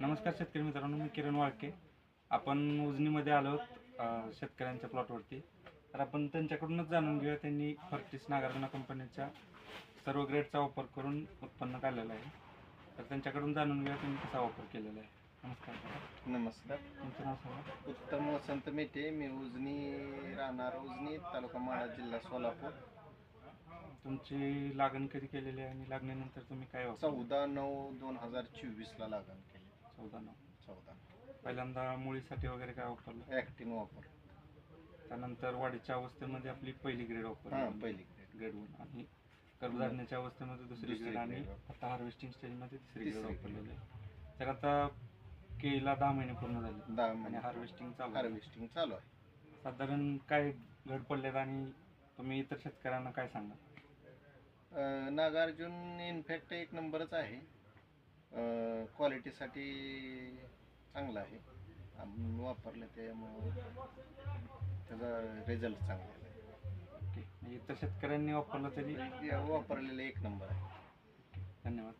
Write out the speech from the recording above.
नमस्कार शेतकरी मित्रांनो मी किरण वाळके. आपण उजनीमध्ये आलो आहोत शेतकऱ्यांच्या प्लॉटवरती तर आपण त्यांच्याकडूनच जाणून घेऊया त्यांनी फर्टिस नागार्जुना कंपनीच्या सर्व ग्रेडचा वापर करून उत्पन्न काढलेलं आहे. तर त्यांच्याकडून जाणून घेऊया त्यांनी कसा वापर केलेला आहे. नमस्कार. नमस्कार. तुमचं नाव सांगा. उत्तम वसंत मेटे मी उजनी राहणार उजनी तालुका माळा जिल्हा सोलापूर. तुमची लागण कधी केलेली आहे आणि लागणीनंतर तुम्ही काय वापर चौदा नऊ दोन हजार चोवीस ला लागण केली चौदा नऊ चौदा पहिल्यांदा मुळीसाठी वगैरे काय वापरलं ऍक्टिन वापर त्यानंतर वाढीच्या अवस्थेमध्ये आपली पहिली ग्रेड हा वापरली पहिली grade. ग्रेड वन आणि गर्भधारणेच्या अवस्थेमध्ये दुसरी दुसरी ग्रेड आणि grade. आता हार्वेस्टिंग स्टेजमध्ये तिसरी ग्रेड तिसरी वापरलेली आहे तर आता केळीला दहा महिने पूर्ण झाले. दहा आणि महिने हार्वेस्टिंग चालू आहे. हार्वेस्टिंग चालू आहे. साधारण काय घड पडलेत आणि तुम्ही इतर शेतकऱ्यांना काय सांगा अं, नागार्जुन इनफॅक्ट एक नंबरच आहे. क्वालिटीसाठी चांगलं आहे. आम्ही वापरलं त्यामुळं त्याचा रिझल्ट चांगला आहे. ओके. म्हणजे इतर शेतकऱ्यांनी वापरलं तरी? वापरलेलं एक नंबर आहे. धन्यवाद.